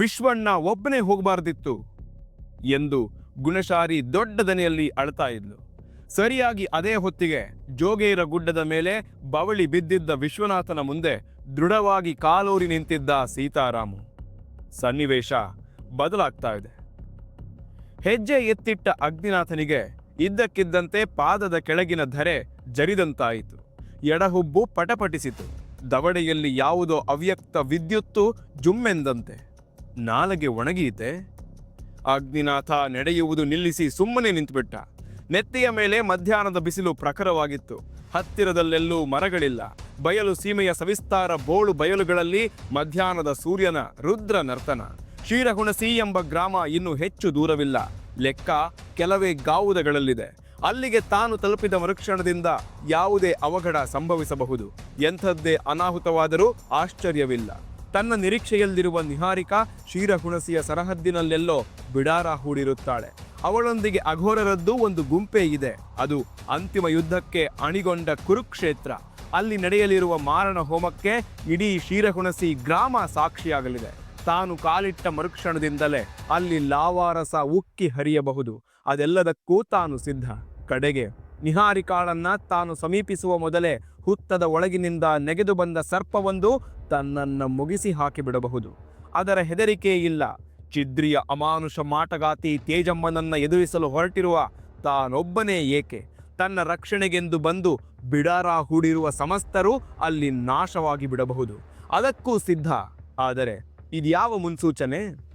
ವಿಶ್ವಣ್ಣ ಒಬ್ಬನೇ ಹೋಗಬಾರ್ದಿತ್ತು ಎಂದು ಗುಣಶಾರಿ ದೊಡ್ಡ ದನೆಯಲ್ಲಿ ಅಳ್ತಾ ಇದ್ಲು. ಸರಿಯಾಗಿ ಅದೇ ಹೊತ್ತಿಗೆ ಜೋಗೇರ ಗುಡ್ಡದ ಮೇಲೆ ಬವಳಿ ಬಿದ್ದಿದ್ದ ವಿಶ್ವನಾಥನ ಮುಂದೆ ದೃಢವಾಗಿ ಕಾಲೂರಿ ನಿಂತಿದ್ದ ಸೀತಾರಾಮು. ಸನ್ನಿವೇಶ ಬದಲಾಗ್ತಾ ಇದೆ. ಹೆಜ್ಜೆ ಎತ್ತಿಟ್ಟ ಅಗ್ನಿನಾಥನಿಗೆ ಇದ್ದಕ್ಕಿದ್ದಂತೆ ಪಾದದ ಕೆಳಗಿನ ಧರೆ ಜರಿದಂತಾಯಿತು. ಎಡಹುಬ್ಬು ಪಟಪಟಿಸಿತು. ದವಡೆಯಲ್ಲಿ ಯಾವುದೋ ಅವ್ಯಕ್ತ ವಿದ್ಯುತ್ತು ಜುಮ್ಮೆಂದಂತೆ. ನಾಲಗೆ ಒಣಗೀತೆ ಅಗ್ನಿನಾಥ ನಡೆಯುವುದು ನಿಲ್ಲಿಸಿ ಸುಮ್ಮನೆ ನಿಂತುಬಿಟ್ಟ. ನೆತ್ತಿಯ ಮೇಲೆ ಮಧ್ಯಾಹ್ನದ ಬಿಸಿಲು ಪ್ರಖರವಾಗಿತ್ತು. ಹತ್ತಿರದಲ್ಲೆಲ್ಲೂ ಮರಗಳಿಲ್ಲ. ಬಯಲು ಸೀಮೆಯ ಸವಿಸ್ತಾರ ಬೋಳು ಬಯಲುಗಳಲ್ಲಿ ಮಧ್ಯಾಹ್ನದ ಸೂರ್ಯನ ರುದ್ರ ನರ್ತನ. ಕ್ಷೀರಹುಣಸಿ ಎಂಬ ಗ್ರಾಮ ಇನ್ನು ಹೆಚ್ಚು ದೂರವಿಲ್ಲ. ಲೆಕ್ಕ ಕೆಲವೇ ಗಾವುದಗಳಲ್ಲಿದೆ. ಅಲ್ಲಿಗೆ ತಾನು ತಲುಪಿದ ಮರುಕ್ಷಣದಿಂದ ಯಾವುದೇ ಅವಘಡ ಸಂಭವಿಸಬಹುದು. ಎಂಥದ್ದೇ ಅನಾಹುತವಾದರೂ ಆಶ್ಚರ್ಯವಿಲ್ಲ. ತನ್ನ ನಿರೀಕ್ಷೆಯಲ್ಲಿರುವ ನಿಹಾರಿಕಾ ಕ್ಷೀರಹುಣಸಿಯ ಸರಹದ್ದಿನಲ್ಲೆಲ್ಲೋ ಬಿಡಾರ ಹೂಡಿರುತ್ತಾಳೆ. ಅವಳೊಂದಿಗೆ ಅಘೋರರದ್ದು ಒಂದು ಗುಂಪೇ ಇದೆ. ಅದು ಅಂತಿಮ ಯುದ್ಧಕ್ಕೆ ಅಣಿಗೊಂಡ ಕುರುಕ್ಷೇತ್ರ. ಅಲ್ಲಿ ನಡೆಯಲಿರುವ ಮಾರಣ ಹೋಮಕ್ಕೆ ಇಡೀ ಕ್ಷೀರಹುಣಸಿ ಗ್ರಾಮ ಸಾಕ್ಷಿಯಾಗಲಿದೆ. ತಾನು ಕಾಲಿಟ್ಟ ಮರುಕ್ಷಣದಿಂದಲೇ ಅಲ್ಲಿ ಲಾವಾರಸ ಉಕ್ಕಿ ಹರಿಯಬಹುದು. ಅದೆಲ್ಲದಕ್ಕೂ ತಾನು ಸಿದ್ಧ. ಕಡೆಗೆ ನಿಹಾರಿಕಾಳನ್ನ ತಾನು ಸಮೀಪಿಸುವ ಮೊದಲೇ ಹುತ್ತದ ಒಳಗಿನಿಂದ ನೆಗೆದು ಬಂದ ಸರ್ಪವೊಂದು ತನ್ನನ್ನು ಮುಗಿಸಿ ಹಾಕಿಬಿಡಬಹುದು. ಅದರ ಹೆದರಿಕೆ ಇಲ್ಲ. ಚಿದ್ರಿಯ ಅಮಾನುಷ ಮಾಟಗಾತಿ ತೇಜಮ್ಮನನ್ನ ಎದುರಿಸಲು ಹೊರಟಿರುವ ತಾನೊಬ್ಬನೇ ಏಕೆ? ತನ್ನ ರಕ್ಷಣೆಗೆಂದು ಬಂದು ಬಿಡಾರ ಹೂಡಿರುವ ಸಮಸ್ತರು ಅಲ್ಲಿ ನಾಶವಾಗಿ ಬಿಡಬಹುದು. ಅದಕ್ಕೂ ಸಿದ್ಧ. ಆದರೆ ಇದ್ಯಾವ ಮುನ್ಸೂಚನೆ?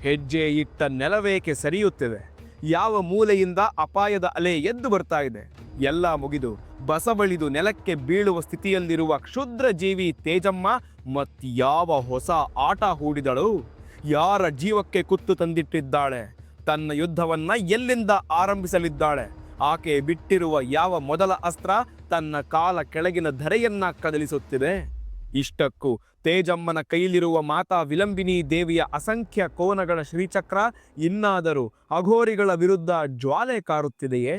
ಹೆಜ್ಜೆ ಇಟ್ಟ ನೆಲವೇಕೆ ಸರಿಯುತ್ತಿದೆ? ಯಾವ ಮೂಲೆಯಿಂದ ಅಪಾಯದ ಅಲೆ ಎದ್ದು ಬರ್ತಾ ಇದೆ? ಎಲ್ಲ ಮುಗಿದು ಬಸವಳಿದು ನೆಲಕ್ಕೆ ಬೀಳುವ ಸ್ಥಿತಿಯಲ್ಲಿರುವ ಕ್ಷುದ್ರ ಜೀವಿ ತೇಜಮ್ಮ ಮತ್ಯಾವ ಹೊಸ ಆಟ ಹೂಡಿದಳು? ಯಾರ ಜೀವಕ್ಕೆ ಕುತ್ತು ತಂದಿಟ್ಟಿದ್ದಾಳೆ? ತನ್ನ ಯುದ್ಧವನ್ನ ಎಲ್ಲಿಂದ ಆರಂಭಿಸಲಿದ್ದಾಳೆ? ಆಕೆ ಬಿಟ್ಟಿರುವ ಯಾವ ಮೊದಲ ಅಸ್ತ್ರ ತನ್ನ ಕಾಲ ಕೆಳಗಿನ ಧರೆಯನ್ನ ಕದಲಿಸುತ್ತಿದೆ? ಇಷ್ಟಕ್ಕೂ ತೇಜಮ್ಮನ ಕೈಲಿರುವ ಮಾತಾ ವಿಲಂಬಿನಿ ದೇವಿಯ ಅಸಂಖ್ಯ ಕೋನಗಳ ಶ್ರೀಚಕ್ರ ಇನ್ನಾದರೂ ಅಘೋರಿಗಳ ವಿರುದ್ಧ ಜ್ವಾಲೆ ಕಾರುತ್ತಿದೆಯೇ?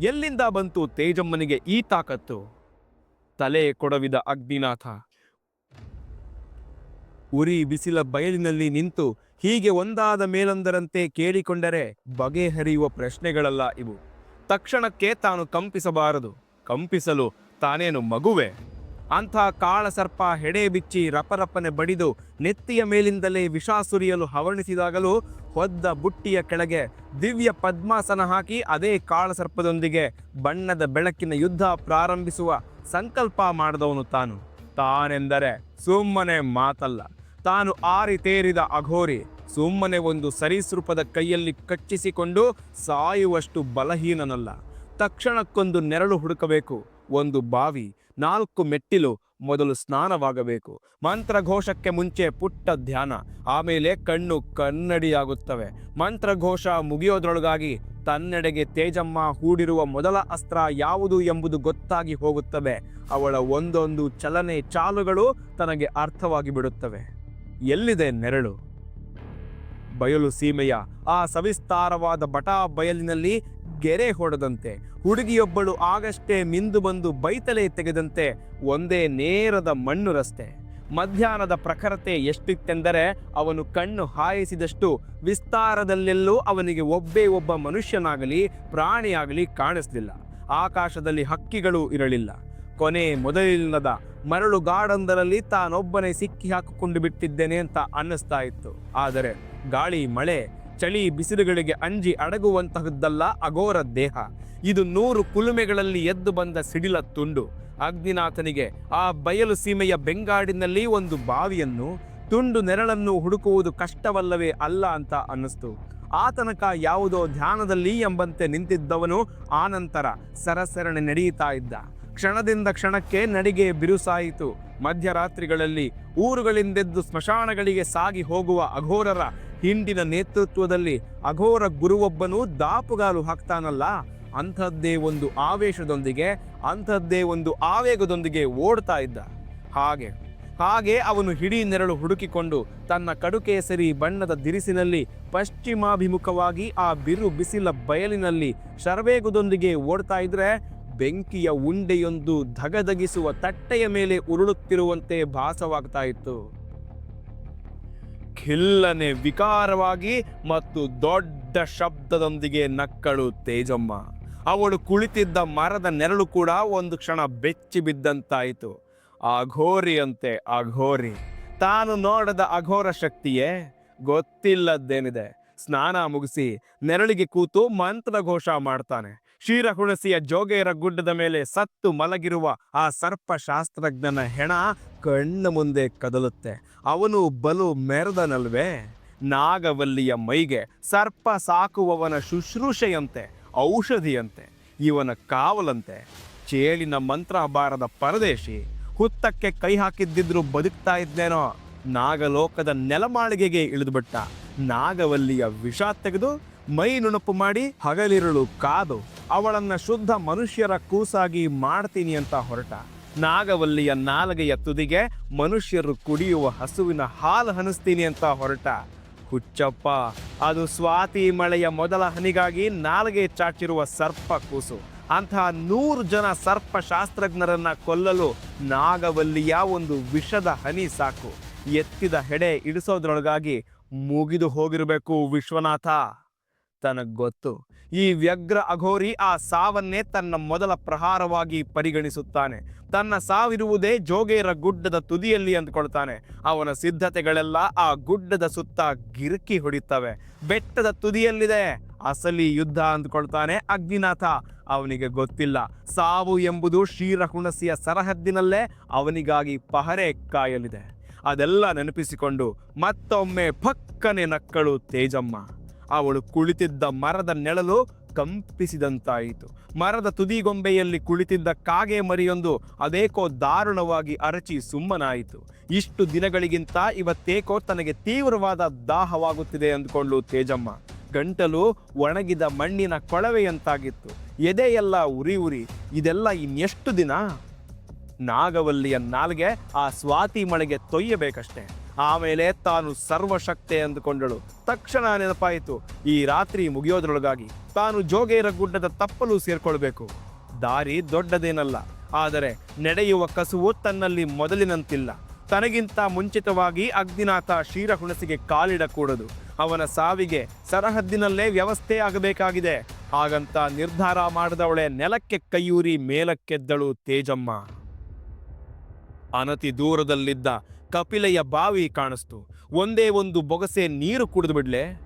ಎಲ್ಲಿಂದ ಬಂತು ತೇಜಮ್ಮನಿಗೆ ಈ ತಾಕತ್ತು? ತಲೆ ಕೊಡವಿದ ಅಗ್ನಿನಾಥ. ಉರಿ ಬಿಸಿಲ ಬಯಲಿನಲ್ಲಿ ನಿಂತು ಹೀಗೆ ಒಂದಾದ ಮೇಲೊಂದರಂತೆ ಕೇಳಿಕೊಂಡರೆ ಬಗೆಹರಿಯುವ ಪ್ರಶ್ನೆಗಳಲ್ಲ ಇವು. ತಕ್ಷಣಕ್ಕೆ ತಾನು ಕಂಪಿಸಬಾರದು. ಕಂಪಿಸಲು ತಾನೇನು ಮಗುವೆ? ಅಂಥ ಕಾಳಸರ್ಪ ಹೆಡೆ ಬಿಚ್ಚಿ ರಪರಪ್ಪನೆ ಬಡಿದು ನೆತ್ತಿಯ ಮೇಲಿಂದಲೇ ವಿಷ ಸುರಿಯಲು ಹವಣಿಸಿದಾಗಲೂ ಹೊದ್ದ ಬುಟ್ಟಿಯ ಕೆಳಗೆ ದಿವ್ಯ ಪದ್ಮಾಸನ ಹಾಕಿ ಅದೇ ಕಾಳಸರ್ಪದೊಂದಿಗೆ ಬಣ್ಣದ ಬೆಳಕಿನ ಯುದ್ಧ ಪ್ರಾರಂಭಿಸುವ ಸಂಕಲ್ಪ ಮಾಡಿದವನು ತಾನು. ತಾನೆಂದರೆ ಸುಮ್ಮನೆ ಮಾತಲ್ಲ. ತಾನು ಆರಿ ತೇರಿದ ಅಘೋರಿ ಸುಮ್ಮನೆ ಒಂದು ಸರೀಸೃಪದ ಕೈಯಲ್ಲಿ ಕಚ್ಚಿಸಿಕೊಂಡು ಸಾಯುವಷ್ಟು ಬಲಹೀನನಲ್ಲ. ತಕ್ಷಣಕ್ಕೊಂದು ನೆರಳು ಹುಡುಕಬೇಕು. ಒಂದು ಬಾವಿ ನಾಲ್ಕು ಮೆಟ್ಟಿಲು ಮೊದಲು ಸ್ನಾನವಾಗಬೇಕು. ಮಂತ್ರಘೋಷಕ್ಕೆ ಮುಂಚೆ ಪುಟ್ಟ ಧ್ಯಾನ. ಆಮೇಲೆ ಕಣ್ಣು ಕನ್ನಡಿಯಾಗುತ್ತವೆ. ಮಂತ್ರಘೋಷ ಮುಗಿಯೋದ್ರೊಳಗಾಗಿ ತನ್ನೆಡೆಗೆ ತೇಜಮ್ಮ ಹೂಡಿರುವ ಮೊದಲ ಅಸ್ತ್ರ ಯಾವುದು ಎಂಬುದು ಗೊತ್ತಾಗಿ ಹೋಗುತ್ತವೆ. ಅವಳ ಒಂದೊಂದು ಚಲನೆ ಚಾಲುಗಳು ತನಗೆ ಅರ್ಥವಾಗಿ ಬಿಡುತ್ತವೆ. ಎಲ್ಲಿದೆ ನೆರಳು? ಬಯಲು ಸೀಮೆಯ ಆ ಸವಿಸ್ತಾರವಾದ ಬಟಾ ಬಯಲಿನಲ್ಲಿ ಗೆರೆ ಹೊಡೆದಂತೆ. ಹುಡುಗಿಯೊಬ್ಬಳು ಆಗಷ್ಟೇ ಮಿಂದು ಬಂದು ಬೈತಲೆ ತೆಗೆದಂತೆ ಒಂದೇ ನೇರದ ಮಣ್ಣು ರಸ್ತೆ. ಮಧ್ಯಾಹ್ನದ ಪ್ರಖರತೆ ಎಷ್ಟಿತ್ತೆಂದರೆ ಅವನು ಕಣ್ಣು ಹಾಯಿಸಿದಷ್ಟು ವಿಸ್ತಾರದಲ್ಲೆಲ್ಲೂ ಅವನಿಗೆ ಒಬ್ಬೇ ಒಬ್ಬ ಮನುಷ್ಯನಾಗಲಿ, ಪ್ರಾಣಿಯಾಗಲಿ ಕಾಣಿಸಲಿಲ್ಲ. ಆಕಾಶದಲ್ಲಿ ಹಕ್ಕಿಗಳು ಇರಲಿಲ್ಲ. ಕೊನೆ ಮೊದಲಿಲ್ಲದ ಮರಳು ಗಾಡೊಂದರಲ್ಲಿ ತಾನೊಬ್ಬನೇ ಸಿಕ್ಕಿ ಹಾಕಿಕೊಂಡು ಬಿಟ್ಟಿದ್ದೇನೆ ಅಂತ ಅನ್ನಿಸ್ತಾ ಇತ್ತು. ಆದರೆ ಗಾಳಿ, ಮಳೆ, ಚಳಿ, ಬಿಸಿಲುಗಳಿಗೆ ಅಂಜಿ ಅಡಗುವಂತಹದ್ದಲ್ಲ ಅಘೋರ ದೇಹ. ಇದು ನೂರು ಕುಲುಮೆಗಳಲ್ಲಿ ಎದ್ದು ಬಂದ ಸಿಡಿಲ ತುಂಡು. ಅಗ್ನಿನಾಥನಿಗೆ ಆ ಬಯಲು ಸೀಮೆಯ ಬೆಂಗಾಡಿನಲ್ಲಿ ಒಂದು ಬಾವಿಯನ್ನು, ತುಂಡು ನೆರಳನ್ನು ಹುಡುಕುವುದು ಕಷ್ಟವಲ್ಲವೇ ಅಲ್ಲ ಅಂತ ಅನ್ನಿಸ್ತು. ಆತನಕ ತನಕ ಯಾವುದೋ ಧ್ಯಾನದಲ್ಲಿ ಎಂಬಂತೆ ನಿಂತಿದ್ದವನು ಆನಂತರ ಸರಸರಣೆ ನಡೆಯುತ್ತಾ ಇದ್ದ. ಕ್ಷಣದಿಂದ ಕ್ಷಣಕ್ಕೆ ನಡಿಗೆ ಬಿರುಸಾಯಿತು. ಮಧ್ಯರಾತ್ರಿಗಳಲ್ಲಿ ಊರುಗಳಿಂದೆದ್ದು ಸ್ಮಶಾನಗಳಿಗೆ ಸಾಗಿ ಹೋಗುವ ಅಘೋರರ ಹಿಂಡಿನ ನೇತೃತ್ವದಲ್ಲಿ ಅಘೋರ ಗುರುವೊಬ್ಬನು ದಾಪುಗಾಲು ಹಾಕ್ತಾನಲ್ಲ, ಅಂಥದ್ದೇ ಒಂದು ಆವೇಶದೊಂದಿಗೆ, ಅಂಥದ್ದೇ ಒಂದು ಆವೇಗದೊಂದಿಗೆ ಓಡ್ತಾ ಇದ್ದ. ಹಾಗೆ ಹಾಗೆ ಅವನು ಹಿಡೀ ನೆರಳು ಹುಡುಕಿಕೊಂಡು ತನ್ನ ಕಡುಕೇಸರಿ ಬಣ್ಣದ ದಿರಿಸಿನಲ್ಲಿ ಪಶ್ಚಿಮಾಭಿಮುಖವಾಗಿ ಆ ಬಿರು ಬಿಸಿಲ ಬಯಲಿನಲ್ಲಿ ಶರವೇಗದೊಂದಿಗೆ ಓಡ್ತಾ ಇದ್ರೆ ಬೆಂಕಿಯ ಉಂಡೆಯೊಂದು ಧಗಧಗಿಸುವ ತಟ್ಟೆಯ ಮೇಲೆ ಉರುಳುತ್ತಿರುವಂತೆ ಭಾಸವಾಗ್ತಾ ಇತ್ತು. ಖಿಲ್ಲನೆ ವಿಕಾರವಾಗಿ ಮತ್ತು ದೊಡ್ಡ ಶಬ್ದದೊಂದಿಗೆ ನಕ್ಕಳು ತೇಜಮ್ಮ. ಅವಳು ಕುಳಿತಿದ್ದ ಮರದ ನೆರಳು ಕೂಡ ಒಂದು ಕ್ಷಣ ಬೆಚ್ಚಿ ಬಿದ್ದಂತಾಯಿತು. ಅಘೋರಿಯಂತೆ ಅಘೋರಿ, ತಾನು ನೋಡದ ಅಘೋರ ಶಕ್ತಿಯೇ? ಗೊತ್ತಿಲ್ಲದ್ದೇನಿದೆ. ಸ್ನಾನ ಮುಗಿಸಿ ನೆರಳಿಗೆ ಕೂತು ಮಂತ್ರ ಘೋಷ ಮಾಡ್ತಾನೆ. ಕ್ಷೀರಹುಣಸಿಯ ಜೋಗೇರ ಗುಡ್ಡದ ಮೇಲೆ ಸತ್ತು ಮಲಗಿರುವ ಆ ಸರ್ಪಶಾಸ್ತ್ರಜ್ಞನ ಹೆಣ ಕಣ್ಣ ಮುಂದೆ ಕದಲುತ್ತೆ. ಅವನು ಬಲು ಮೆರೆದನಲ್ವೇ? ನಾಗವಲ್ಲಿಯ ಮೈಗೆ ಸರ್ಪ ಸಾಕುವವನ ಶುಶ್ರೂಷೆಯಂತೆ, ಔಷಧಿಯಂತೆ, ಇವನ ಕಾವಲಂತೆ. ಚೇಳಿನ ಮಂತ್ರ ಬಾರದ ಪರದೇಶಿ, ಹುತ್ತಕ್ಕೆ ಕೈ ಹಾಕಿದ್ದಿದ್ರು ಬದುಕ್ತಾ ಇದ್ದೇನೋ ನಾಗಲೋಕದ ನೆಲಮಾಳಿಗೆಗೆ ಇಳಿದುಬಿಟ್ಟ. ನಾಗವಲ್ಲಿಯ ವಿಷ ತೆಗೆದು ಮೈ ನುಣುಪು ಮಾಡಿ ಹಗಲಿರುಳು ಕಾದು, ಅವಳನ್ನ ಶುದ್ಧ ಮನುಷ್ಯರ ಕೂಸಾಗಿ ಮಾಡ್ತೀನಿ ಅಂತ ಹೊರಟ. ನಾಗವಲ್ಲಿಯ ನಾಲಗೆಯ ತುದಿಗೆ ಮನುಷ್ಯರು ಕುಡಿಯುವ ಹಸುವಿನ ಹಾಲು ಹನಿಸ್ತೀನಿ ಅಂತ ಹೊರಟ. ಹುಚ್ಚಪ್ಪ, ಅದು ಸ್ವಾತಿ ಮಳೆಯ ಮೊದಲ ಹನಿಗಾಗಿ ನಾಲಿಗೆ ಚಾಚಿರುವ ಸರ್ಪ ಕೂಸು. ಅಂತಹ ನೂರು ಜನ ಸರ್ಪ ಶಾಸ್ತ್ರಜ್ಞರನ್ನ ಕೊಲ್ಲಲು ನಾಗವಲ್ಲಿಯ ಒಂದು ವಿಷದ ಹನಿ ಸಾಕು. ಎತ್ತಿದ ಹೆಡೆ ಇಡಿಸೋದ್ರೊಳಗಾಗಿ ಮುಗಿದು ಹೋಗಿರಬೇಕು ವಿಶ್ವನಾಥ. ತನಗ್ ಗೊತ್ತು. ಈ ವ್ಯಗ್ರ ಅಘೋರಿ ಆ ಸಾವನ್ನೇ ತನ್ನ ಮೊದಲ ಪ್ರಹಾರವಾಗಿ ಪರಿಗಣಿಸುತ್ತಾನೆ. ತನ್ನ ಸಾವಿರುವುದೇ ಜೋಗೇರ ಗುಡ್ಡದ ತುದಿಯಲ್ಲಿ ಅಂದ್ಕೊಳ್ತಾನೆ. ಅವನ ಸಿದ್ಧತೆಗಳೆಲ್ಲ ಆ ಗುಡ್ಡದ ಸುತ್ತ ಗಿರುಕಿ ಹೊಡಿತವೆ ಬೆಟ್ಟದ ತುದಿಯಲ್ಲಿದೆ. ಅಸಲಿ ಯುದ್ಧ ಅಂದ್ಕೊಳ್ತಾನೆ ಅಗ್ನಿನಾಥ. ಅವನಿಗೆ ಗೊತ್ತಿಲ್ಲ. ಸಾವು ಎಂಬುದು ಕ್ಷೀರಹುಣಸಿಯ ಸರಹದ್ದಿನಲ್ಲೇ ಅವನಿಗಾಗಿ ಪಹರೆ ಕಾಯಲಿದೆ. ಅದೆಲ್ಲ ನೆನಪಿಸಿಕೊಂಡು ಮತ್ತೊಮ್ಮೆ ಪಕ್ಕನೆ ನಕ್ಕಳು ತೇಜಮ್ಮ. ಅವಳು ಕುಳಿತಿದ್ದ ಮರದ ನೆಳಲು ಕಂಪಿಸಿದಂತಾಯಿತು. ಮರದ ತುದಿಗೊಂಬೆಯಲ್ಲಿ ಕುಳಿತಿದ್ದ ಕಾಗೆ ಮರಿಯೊಂದು ಅದೇಕೋ ದಾರುಣವಾಗಿ ಅರಚಿ ಸುಮ್ಮನಾಯಿತು. ಇಷ್ಟು ದಿನಗಳಿಗಿಂತ ಇವತ್ತೇಕೋ ತನಗೆ ತೀವ್ರವಾದ ದಾಹವಾಗುತ್ತಿದೆ ಅಂದ್ಕೊಂಡು ತೇಜಮ್ಮ. ಗಂಟಲು ಒಣಗಿದ ಮಣ್ಣಿನ ಕೊಳವೆಯಂತಾಗಿತ್ತು. ಎದೆಯೆಲ್ಲ ಉರಿ ಉರಿ. ಇದೆಲ್ಲ ಇನ್ನೆಷ್ಟು ದಿನ? ನಾಗವಲ್ಲಿಯ ನಾಲ್ಗೆ ಆ ಸ್ವಾತಿ ಮಳೆಗೆ ತೊಯ್ಯಬೇಕಷ್ಟೆ. ಆಮೇಲೆ ತಾನು ಸರ್ವಶಕ್ತೆ ಅಂದುಕೊಂಡಳು. ತಕ್ಷಣ ನೆನಪಾಯಿತು, ಈ ರಾತ್ರಿ ಮುಗಿಯೋದ್ರೊಳಗಾಗಿ ತಾನು ಜೋಗೇರ ಗುಡ್ಡದ ತಪ್ಪಲು ಸೇರ್ಕೊಳ್ಬೇಕು. ದಾರಿ ದೊಡ್ಡದೇನಲ್ಲ, ಆದರೆ ನಡೆಯುವ ಕಸುವು ತನ್ನಲ್ಲಿ ಮೊದಲಿನಂತಿಲ್ಲ. ತನಗಿಂತ ಮುಂಚಿತವಾಗಿ ಅಗ್ನಿನಾಥ ಕ್ಷೀರಹುಣಸಿಗೆ ಕಾಲಿಡಕೂಡದು. ಅವನ ಸಾವಿಗೆ ಸರಹದ್ದಿನಲ್ಲೇ ವ್ಯವಸ್ಥೆ ಆಗಬೇಕಾಗಿದೆ. ಹಾಗಂತ ನಿರ್ಧಾರ ಮಾಡಿದವಳೆ ನೆಲಕ್ಕೆ ಕೈಯೂರಿ ಮೇಲಕ್ಕೆದ್ದಳು ತೇಜಮ್ಮ. ಅನತಿ ದೂರದಲ್ಲಿದ್ದ ಕಪಿಲೆಯ ಬಾವಿ ಕಾಣಿಸ್ತು. ಒಂದೇ ಒಂದು ಬೊಗಸೆ ನೀರು ಕುಡಿದು ಬಿಡ್ಲೆ.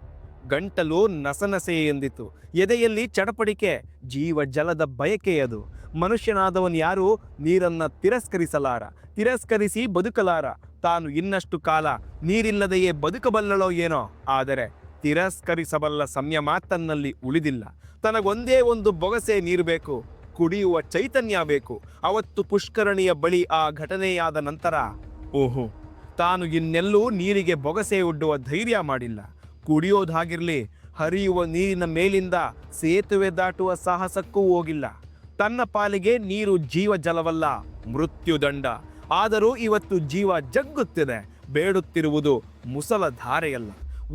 ಗಂಟಲು ನಸನಸೆ ಎಂದಿತು ಎದೆಯಲ್ಲಿ ಚಡಪಡಿಕೆ, ಜೀವ ಜಲದ ಬಯಕೆ ಅದು. ಮನುಷ್ಯನಾದವನು ಯಾರು? ನೀರನ್ನ ತಿರಸ್ಕರಿಸಲಾರ. ತಿರಸ್ಕರಿಸಿ ಬದುಕಲಾರ. ತಾನು ಇನ್ನಷ್ಟು ಕಾಲ ನೀರಿಲ್ಲದೆಯೇ ಬದುಕಬಲ್ಲಳೋ ಏನೋ? ಆದರೆ ತಿರಸ್ಕರಿಸಬಲ್ಲ ಸಂಯಮ ತನ್ನಲ್ಲಿ ಉಳಿದಿಲ್ಲ. ತನಗೊಂದೇ ಒಂದು ಬೊಗಸೆ ನೀರು ಬೇಕು. ಕುಡಿಯುವ ಚೈತನ್ಯ ಬೇಕು. ಅವತ್ತು ಪುಷ್ಕರಣಿಯ ಬಳಿ ಆ ಘಟನೆಯಾದ ನಂತರ ಓಹೋ, ತಾನು ಇನ್ನೆಲ್ಲೂ ನೀರಿಗೆ ಬೊಗಸೆ ಒಡ್ಡುವ ಧೈರ್ಯ ಮಾಡಿಲ್ಲ. ಕುಡಿಯೋದಾಗಿರಲಿ, ಹರಿಯುವ ನೀರಿನ ಮೇಲಿಂದ ಸೇತುವೆ ದಾಟುವ ಸಾಹಸಕ್ಕೂ ಹೋಗಿಲ್ಲ. ತನ್ನ ಪಾಲಿಗೆ ನೀರು ಜೀವ ಜಲವಲ್ಲ ಮೃತ್ಯುದಂಡ. ಆದರೂ ಇವತ್ತು ಜೀವ ಜಗ್ಗುತ್ತಿದೆ, ಬೇಡುತ್ತಿರುವುದು ಮುಸಲ ಧಾರೆಯಲ್ಲ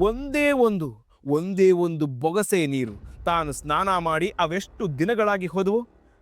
ಒಂದೇ ಒಂದು ಒಂದೇ ಒಂದು ಬೊಗಸೆ ನೀರು. ತಾನು ಸ್ನಾನ ಮಾಡಿ ಅವೆಷ್ಟು ದಿನಗಳಾಗಿ ಹೋದವು?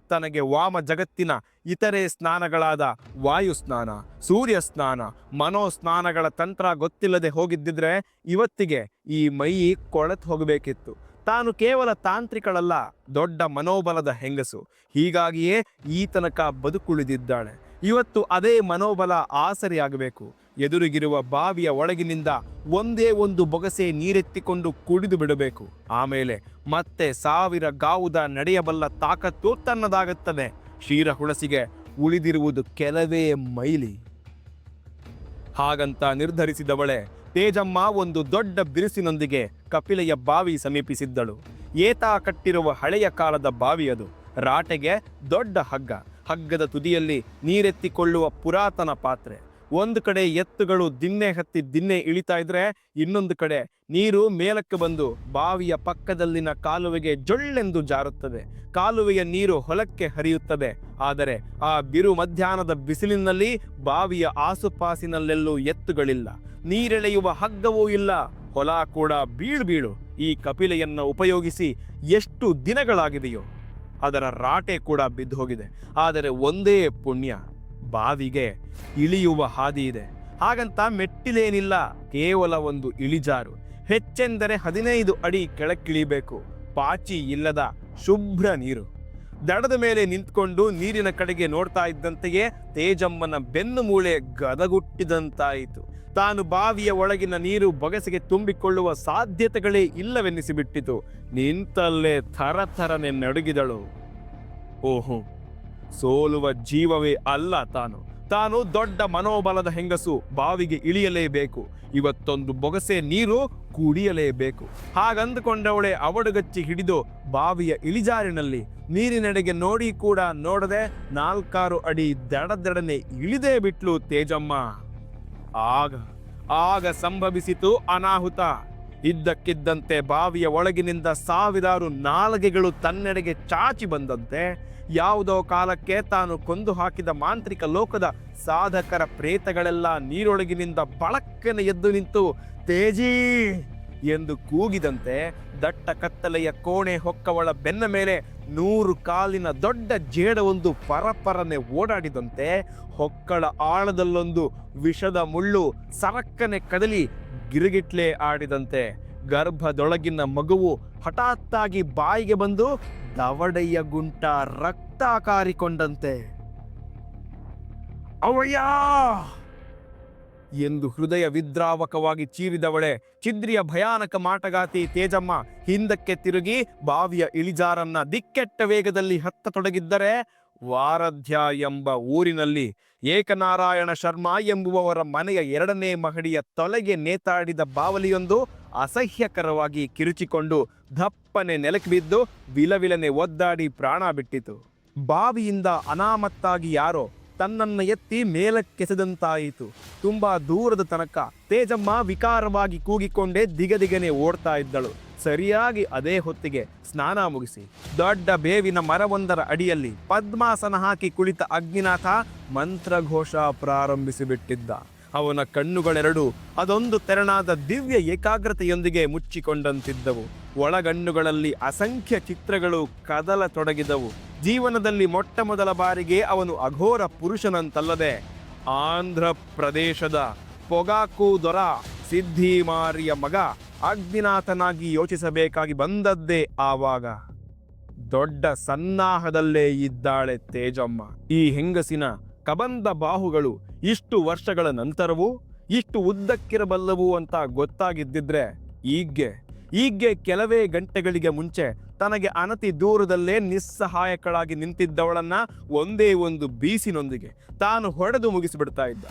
ತನಗೆ ವಾಮ ಜಗತ್ತಿನ ಇತರೆ ಸ್ನಾನಗಳಾದ ವಾಯು ಸ್ನಾನ ಸೂರ್ಯ ಸ್ನಾನ ಮನೋ ಸ್ನಾನಗಳ ತಂತ್ರ ಗೊತ್ತಿಲ್ಲದೆ ಹೋಗಿದ್ದಿದ್ರೆ ಇವತ್ತಿಗೆ ಈ ಮೈ ಕೊಳೆತು ಹೋಗಬೇಕಿತ್ತು. ತಾನು ಕೇವಲ ತಾಂತ್ರಿಕಳಲ್ಲ, ದೊಡ್ಡ ಮನೋಬಲದ ಹೆಂಗಸು. ಹೀಗಾಗಿಯೇ ಈ ತನಕ ಬದುಕುಳಿದಿದ್ದಾಳೆ. ಇವತ್ತು ಅದೇ ಮನೋಬಲ ಆಸರಿಯಾಗಬೇಕು. ಎದುರಿಗಿರುವ ಬಾವಿಯ ಒಳಗಿನಿಂದ ಒಂದೇ ಒಂದು ಬೊಗಸೆ ನೀರೆತ್ತಿಕೊಂಡು ಕುಡಿದು ಬಿಡಬೇಕು. ಆಮೇಲೆ ಮತ್ತೆ ಸಾವಿರ ಗಾವುದ ನಡೆಯಬಲ್ಲ ತಾಕತ್ತು ತನ್ನದಾಗುತ್ತದೆ. ಕ್ಷೀರ ಹುಳಸಿಗೆ ಉಳಿದಿರುವುದು ಕೆಲವೇ ಮೈಲಿ. ಹಾಗಂತ ನಿರ್ಧರಿಸಿದವಳೆ ತೇಜಮ್ಮ ಒಂದು ದೊಡ್ಡ ಬಿರುಸಿನೊಂದಿಗೆ ಕಪಿಲೆಯ ಬಾವಿ ಸಮೀಪಿಸಿದ್ದಳು. ಏತಾ ಕಟ್ಟಿರುವ ಹಳೆಯ ಕಾಲದ ಬಾವಿಯದು ರಾಟೆಗೆ ದೊಡ್ಡ ಹಗ್ಗ. ಹಗ್ಗದ ತುದಿಯಲ್ಲಿ ನೀರೆತ್ತಿಕೊಳ್ಳುವ ಪುರಾತನ ಪಾತ್ರೆ. ಒಂದು ಕಡೆ ಎತ್ತುಗಳು ದಿನ್ನೆ ಹತ್ತಿ ದಿನ್ನೆ ಇಳಿತಾ ಇದ್ರೆ ಇನ್ನೊಂದು ಕಡೆ ನೀರು ಮೇಲಕ್ಕೆ ಬಂದು ಬಾವಿಯ ಪಕ್ಕದಲ್ಲಿನ ಕಾಲುವೆಗೆ ಜೊಳ್ಳೆಂದು ಜಾರುತ್ತದೆ. ಕಾಲುವೆಯ ನೀರು ಹೊಲಕ್ಕೆ ಹರಿಯುತ್ತದೆ. ಆದರೆ ಆ ಬಿರು ಮಧ್ಯಾಹ್ನದ ಬಿಸಿಲಿನಲ್ಲಿ ಬಾವಿಯ ಆಸುಪಾಸಿನಲ್ಲೆಲ್ಲೂ ಎತ್ತುಗಳಿಲ್ಲ. ನೀರೆಳೆಯುವ ಹಗ್ಗವೂ ಇಲ್ಲ. ಹೊಲ ಕೂಡ ಬೀಳು ಬೀಳು. ಈ ಕಪಿಲೆಯನ್ನು ಉಪಯೋಗಿಸಿ ಎಷ್ಟು ದಿನಗಳಾಗಿದೆಯೋ ಅದರ ರಾಟೆ ಕೂಡ ಬಿದ್ದು ಹೋಗಿದೆ ಆದರೆ ಒಂದೇ ಪುಣ್ಯ. ಬಾವಿಗೆ ಇಳಿಯುವ ಹಾದಿ ಇದೆ. ಹಾಗಂತ ಮೆಟ್ಟಿಲೇನಿಲ್ಲ, ಕೇವಲ ಒಂದು ಇಳಿಜಾರು. ಹೆಚ್ಚೆಂದರೆ ಹದಿನೈದು ಅಡಿ ಕೆಳಕ್ಕಿಳಿಬೇಕು. ಪಾಚಿ ಇಲ್ಲದ ಶುಭ್ರ ನೀರು. ದಡದ ಮೇಲೆ ನಿಂತ್ಕೊಂಡು ನೀರಿನ ಕಡೆಗೆ ನೋಡ್ತಾ ಇದ್ದಂತೆಯೇ ತೇಜಮ್ಮನ ಬೆನ್ನು ಮೂಳೆ ಗದಗುಟ್ಟಿದಂತಾಯಿತು. ತಾನು ಬಾವಿಯ ಒಳಗಿನ ನೀರು ಬೊಗಸೆಗೆ ತುಂಬಿಕೊಳ್ಳುವ ಸಾಧ್ಯತೆಗಳೇ ಇಲ್ಲವೆನ್ನಿಸಿಬಿಟ್ಟಿತು. ನಿಂತಲ್ಲೇ ಥರ ಥರನೆ ನಡುಗಿದಳು. ಓಹೋ! ಸೋಲುವ ಜೀವವೇ ಅಲ್ಲ ತಾನು. ತಾನು ದೊಡ್ಡ ಮನೋಬಲದ ಹೆಂಗಸು, ಬಾವಿಗೆ ಇಳಿಯಲೇಬೇಕು. ಇವತ್ತೊಂದು ಬೊಗಸೆ ನೀರು ಕುಡಿಯಲೇಬೇಕು. ಹಾಗಂದುಕೊಂಡವಳೆ ಅವಡುಗಚ್ಚಿ ಹಿಡಿದು ಬಾವಿಯ ಇಳಿಜಾರಿನಲ್ಲಿ, ನೀರಿನೆಡೆಗೆ ನೋಡಿ ಕೂಡ ನೋಡದೆ ನಾಲ್ಕಾರು ಅಡಿ ದಡದಡನೆ ಇಳಿದೇ ಬಿಟ್ಲು ತೇಜಮ್ಮ. ಆಗ ಆಗ ಸಂಭವಿಸಿತು ಅನಾಹುತ. ಇದ್ದಕ್ಕಿದ್ದಂತೆ ಬಾವಿಯ ಒಳಗಿನಿಂದ ಸಾವಿರಾರು ನಾಲಗೆಗಳು ತನ್ನೆಡೆಗೆ ಚಾಚಿ ಬಂದಂತೆ ಯಾವುದೋ ಕಾಲಕ್ಕೆ ತಾನು ಕೊಂದು ಹಾಕಿದ ಮಾಂತ್ರಿಕ ಲೋಕದ ಸಾಧಕರ ಪ್ರೇತಗಳೆಲ್ಲ ನೀರೊಳಗಿನಿಂದ ಬಳಕ್ಕನೆ ಎದ್ದು ನಿಂತು, ತೇಜೀ! ಎಂದು ಕೂಗಿದಂತೆ ದಟ್ಟ ಕತ್ತಲೆಯ ಕೋಣೆ ಹೊಕ್ಕವಳ ಬೆನ್ನ ಮೇಲೆ ನೂರು ಕಾಲಿನ ದೊಡ್ಡ ಜೇಡವೊಂದು ಪರಪರನೆ ಓಡಾಡಿದಂತೆ ಹೊಕ್ಕಳ ಆಳದಲ್ಲೊಂದು ವಿಷದ ಮುಳ್ಳು ಸರಕ್ಕನೆ ಕದಲಿ ಗಿರಿಗಿಟ್ಲೆ ಆಡಿದಂತೆ ಗರ್ಭದೊಳಗಿನ ಮಗುವು ಹಠಾತ್ತಾಗಿ ಬಾಯಿಗೆ ಬಂದು ದವಡೆಯ ಗುಂಟ ರಕ್ತ ಕಾರಿಕೊಂಡಂತೆ. ಅವಯ್ಯ! ಎಂದು ಹೃದಯ ವಿದ್ರಾವಕವಾಗಿ ಚೀರಿದವಳೆ ಚಿದ್ರಿಯ ಭಯಾನಕ ಮಾಟಗಾತಿ ತೇಜಮ್ಮ ಹಿಂದಕ್ಕೆ ತಿರುಗಿ ಬಾವಿಯ ಇಳಿಜಾರನ್ನ ದಿಕ್ಕೆಟ್ಟ ವೇಗದಲ್ಲಿ ಹತ್ತತೊಡಗಿದ್ದರೆ ವಾರಧ್ಯ ಎಂಬ ಊರಿನಲ್ಲಿ ಏಕನಾರಾಯಣ ಶರ್ಮಾ ಎಂಬುವವರ ಮನೆಯ ಎರಡನೇ ಮಹಡಿಯ ತೊಲೆಗೆ ನೇತಾಡಿದ ಬಾವಲಿಯೊಂದು ಅಸಹ್ಯಕರವಾಗಿ ಕಿರುಚಿಕೊಂಡು ದಪ್ಪನೆ ನೆಲಕ್ಕೆ ಬಿದ್ದು ವಿಲವಿಲನೆ ಒದ್ದಾಡಿ ಪ್ರಾಣ ಬಿಟ್ಟಿತು. ಬಾವಿಯಿಂದ ಅನಾಮತ್ತಾಗಿ ಯಾರೋ ತನ್ನನ್ನು ಎತ್ತಿ ಮೇಲಕ್ಕೆಸೆದಂತಾಯಿತು. ತುಂಬಾ ದೂರದ ತನಕ ತೇಜಮ್ಮ ವಿಕಾರವಾಗಿ ಕೂಗಿಕೊಂಡೇ ದಿಗದಿಗನೆ ಓಡ್ತಾ ಇದ್ದಳು. ಸರಿಯಾಗಿ ಅದೇ ಹೊತ್ತಿಗೆ ಸ್ನಾನ ಮುಗಿಸಿ ದೊಡ್ಡ ಬೇವಿನ ಮರವೊಂದರ ಅಡಿಯಲ್ಲಿ ಪದ್ಮಾಸನ ಹಾಕಿ ಕುಳಿತ ಅಗ್ನಿನಾಥ ಮಂತ್ರಘೋಷ ಪ್ರಾರಂಭಿಸಿಬಿಟ್ಟಿದ್ದ. ಅವನ ಕಣ್ಣುಗಳೆರಡು ಅದೊಂದು ತೆರನಾದ ದಿವ್ಯ ಏಕಾಗ್ರತೆಯೊಂದಿಗೆ ಮುಚ್ಚಿಕೊಂಡಂತಿದ್ದವು. ಒಳಗಣ್ಣುಗಳಲ್ಲಿ ಅಸಂಖ್ಯ ಚಿತ್ರಗಳು ಕದಲತೊಡಗಿದವು. ಜೀವನದಲ್ಲಿ ಮೊಟ್ಟ ಮೊದಲ ಬಾರಿಗೆ ಅವನು ಅಘೋರ ಪುರುಷನಂತಲ್ಲದೆ ಆಂಧ್ರ ಪ್ರದೇಶದ ಪೊಗಾಕು ದೊರ ಸಿದ್ಧಿಮಾರಿಯ ಮಗ ಅಗ್ನಿನಾಥನಾಗಿ ಯೋಚಿಸಬೇಕಾಗಿ ಬಂದದ್ದೇ ಆವಾಗ ದೊಡ್ಡ ಸನ್ನಾಹದಲ್ಲೇ ಇದ್ದಾಳೆ ತೇಜಮ್ಮ. ಈ ಹೆಂಗಸಿನ ಕಬಂದ ಬಾಹುಗಳು ಇಷ್ಟು ವರ್ಷಗಳ ನಂತರವೂ, ಇಷ್ಟು ಉದ್ದಕ್ಕಿರಬಲ್ಲವು ಅಂತ ಗೊತ್ತಾಗಿದ್ದಿದ್ರೆ ಈಗ್ಗೆ ಈಗ್ಗೆ ಕೆಲವೇ ಗಂಟೆಗಳಿಗೆ ಮುಂಚೆ ತನಗೆ ಅನತಿ ದೂರದಲ್ಲೇ ನಿಸ್ಸಹಾಯಕಳಾಗಿ ನಿಂತಿದ್ದವಳನ್ನ ಒಂದೇ ಒಂದು ಬೀಸಿನೊಂದಿಗೆ ತಾನು ಹೊಡೆದು ಮುಗಿಸಿಬಿಡ್ತಾ ಇದ್ದ.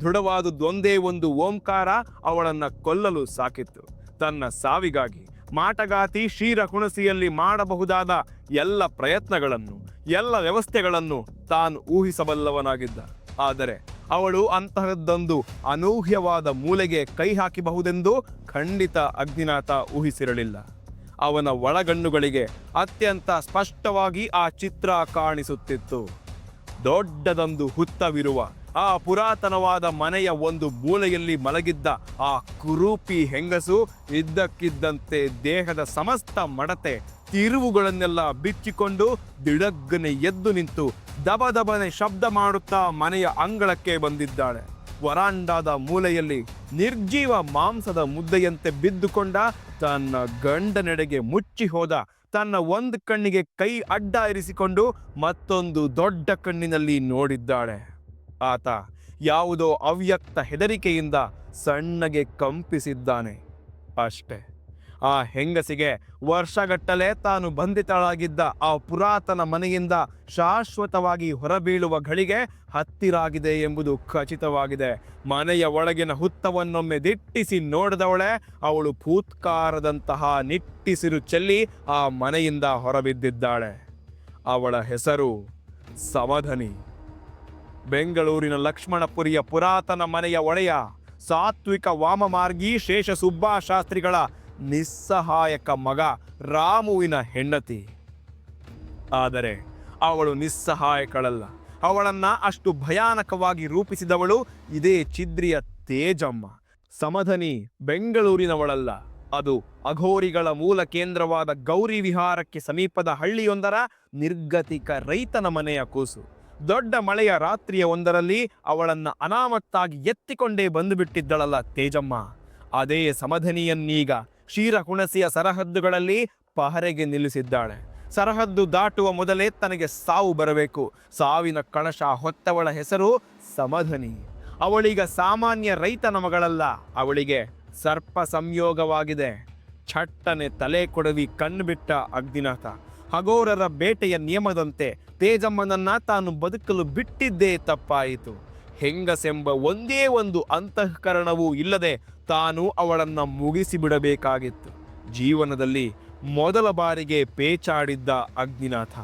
ದೃಢವಾದದ್ದೊಂದೇ ಒಂದು ಓಂಕಾರ ಅವಳನ್ನ ಕೊಲ್ಲಲು ಸಾಕಿತ್ತು. ತನ್ನ ಸಾವಿಗಾಗಿ ಮಾಟಗಾತಿ ಶೀರ ಕುಣಸಿಯಲ್ಲಿ ಮಾಡಬಹುದಾದ ಎಲ್ಲ ಪ್ರಯತ್ನಗಳನ್ನು, ಎಲ್ಲ ವ್ಯವಸ್ಥೆಗಳನ್ನು ತಾನು ಊಹಿಸಬಲ್ಲವನಾಗಿದ್ದ. ಆದರೆ ಅವಳು ಅಂತಹದ್ದೊಂದು ಅನೂಹ್ಯವಾದ ಮೂಲೆಗೆ ಕೈ ಹಾಕಿಬಹುದೆಂದು ಖಂಡಿತ ಅಗ್ನಿನಾಥ ಊಹಿಸಿರಲಿಲ್ಲ. ಅವನ ಒಳಗಣ್ಣುಗಳಿಗೆ ಅತ್ಯಂತ ಸ್ಪಷ್ಟವಾಗಿ ಆ ಚಿತ್ರ ಕಾಣಿಸುತ್ತಿತ್ತು. ದೊಡ್ಡದೊಂದು ಹುತ್ತವಿರುವ ಆ ಪುರಾತನವಾದ ಮನೆಯ ಒಂದು ಮೂಲೆಯಲ್ಲಿ ಮಲಗಿದ್ದ ಆ ಕುರೂಪಿ ಹೆಂಗಸು ಇದ್ದಕ್ಕಿದ್ದಂತೆ ದೇಹದ ಸಮಸ್ತ ಮಡತೆ ತಿರುವುಗಳನ್ನೆಲ್ಲ ಬಿಚ್ಚಿಕೊಂಡು ದಿಡಗ್ಗನೆ ಎದ್ದು ನಿಂತು ದಬ ದಬನೆ ಶಬ್ದ ಮಾಡುತ್ತಾ ಮನೆಯ ಅಂಗಳಕ್ಕೆ ಬಂದಿದ್ದಾಳೆ. ವರಾಂಡಾದ ಮೂಲೆಯಲ್ಲಿ ನಿರ್ಜೀವ ಮಾಂಸದ ಮುದ್ದೆಯಂತೆ ಬಿದ್ದುಕೊಂಡ ತನ್ನ ಗಂಡನೆಡೆಗೆ ಮುಚ್ಚಿ ಹೋದ ತನ್ನ ಒಂದು ಕಣ್ಣಿಗೆ ಕೈ ಅಡ್ಡ ಇರಿಸಿಕೊಂಡು ಮತ್ತೊಂದು ದೊಡ್ಡ ಕಣ್ಣಿನಲ್ಲಿ ನೋಡಿದ್ದಾಳೆ. ಆತ ಯಾವುದೋ ಅವ್ಯಕ್ತ ಹೆದರಿಕೆಯಿಂದ ಸಣ್ಣಗೆ ಕಂಪಿಸಿದ್ದಾನೆ. ಅಷ್ಟೆ, ಆ ಹೆಂಗಸಿಗೆ ವರ್ಷಗಟ್ಟಲೆ ತಾನು ಬಂಧಿತಳಾಗಿದ್ದ ಆ ಪುರಾತನ ಮನೆಯಿಂದ ಶಾಶ್ವತವಾಗಿ ಹೊರಬೀಳುವ ಘಳಿಗೆ ಹತ್ತಿರಾಗಿದೆ ಎಂಬುದು ಖಚಿತವಾಗಿದೆ. ಮನೆಯ ಒಳಗಿನ ಹುತ್ತವನ್ನೊಮ್ಮೆ ದಿಟ್ಟಿಸಿ ನೋಡಿದವಳೆ ಅವಳು ಭೂತ್ಕಾರದಂತಹ ನಿಟ್ಟಿಸಿರು ಚೆಲ್ಲಿ ಆ ಮನೆಯಿಂದ ಹೊರಬಿದ್ದಿದ್ದಾಳೆ. ಅವಳ ಹೆಸರು ಸಮಧನಿ. ಬೆಂಗಳೂರಿನ ಲಕ್ಷ್ಮಣಪುರಿಯ ಪುರಾತನ ಮನೆಯ ಒಡೆಯ ಸಾತ್ವಿಕ ವಾಮಮಾರ್ಗಿ ಶೇಷ ಸುಬ್ಬಾ ಶಾಸ್ತ್ರಿಗಳ ನಿಸ್ಸಹಾಯಕ ಮಗ ರಾಮುವಿನ ಹೆಂಡತಿ. ಆದರೆ ಅವಳು ನಿಸ್ಸಹಾಯಕಳಲ್ಲ. ಅವಳನ್ನ ಅಷ್ಟು ಭಯಾನಕವಾಗಿ ರೂಪಿಸಿದವಳು ಇದೇ ಚಿದ್ರಿಯ ತೇಜಮ್ಮ. ಸಮಧನಿ ಬೆಂಗಳೂರಿನವಳಲ್ಲ. ಅದು ಅಘೋರಿಗಳ ಮೂಲ ಕೇಂದ್ರವಾದ ಗೌರಿ ವಿಹಾರಕ್ಕೆ ಸಮೀಪದ ಹಳ್ಳಿಯೊಂದರ ನಿರ್ಗತಿಕ ರೈತನ ಮನೆಯ ಕೂಸು. ದೊಡ್ಡ ಮಳೆಯ ರಾತ್ರಿಯ ಒಂದರಲ್ಲಿ ಅವಳನ್ನ ಅನಾಮತ್ತಾಗಿ ಎತ್ತಿಕೊಂಡೇ ಬಂದುಬಿಟ್ಟಿದ್ದಳಲ್ಲ ತೇಜಮ್ಮ. ಅದೇ ಸಮಧನಿಯನ್ನೀಗ ಕ್ಷೀರ ಕುಣಸಿಯ ಸರಹದ್ದುಗಳಲ್ಲಿ ಪಹರೆಗೆ ನಿಲ್ಲಿಸಿದ್ದಾಳೆ. ಸರಹದ್ದು ದಾಟುವ ಮೊದಲೇ ತನಗೆ ಸಾವು ಬರಬೇಕು. ಸಾವಿನ ಕಳಶ ಹೊತ್ತವಳ ಹೆಸರು ಸಮಧನಿ. ಅವಳೀಗ ಸಾಮಾನ್ಯ ರೈತನ ಮಗಳಲ್ಲ, ಅವಳಿಗೆ ಸರ್ಪ ಸಂಯೋಗವಾಗಿದೆ ಛಟ್ಟನೆ ತಲೆ ಕೊಡವಿ ಕಣ್ಣುಬಿಟ್ಟ ಅಗ್ನಿನಾಥ. ಹಗೋರರ ಬೇಟೆಯ ನಿಯಮದಂತೆ ತೇಜಮ್ಮನನ್ನ ತಾನು ಬದುಕಲು ಬಿಟ್ಟಿದ್ದೇ ತಪ್ಪಾಯಿತು. ಹೆಂಗಸೆಂಬ ಒಂದೇ ಒಂದು ಅಂತಃಕರಣವೂ ಇಲ್ಲದೆ ತಾನು ಅವಳನ್ನ ಮುಗಿಸಿ ಬಿಡಬೇಕಾಗಿತ್ತು ಜೀವನದಲ್ಲಿ ಮೊದಲ ಬಾರಿಗೆ ಪೇಚಾಡಿದ್ದ ಅಗ್ನಿನಾಥ.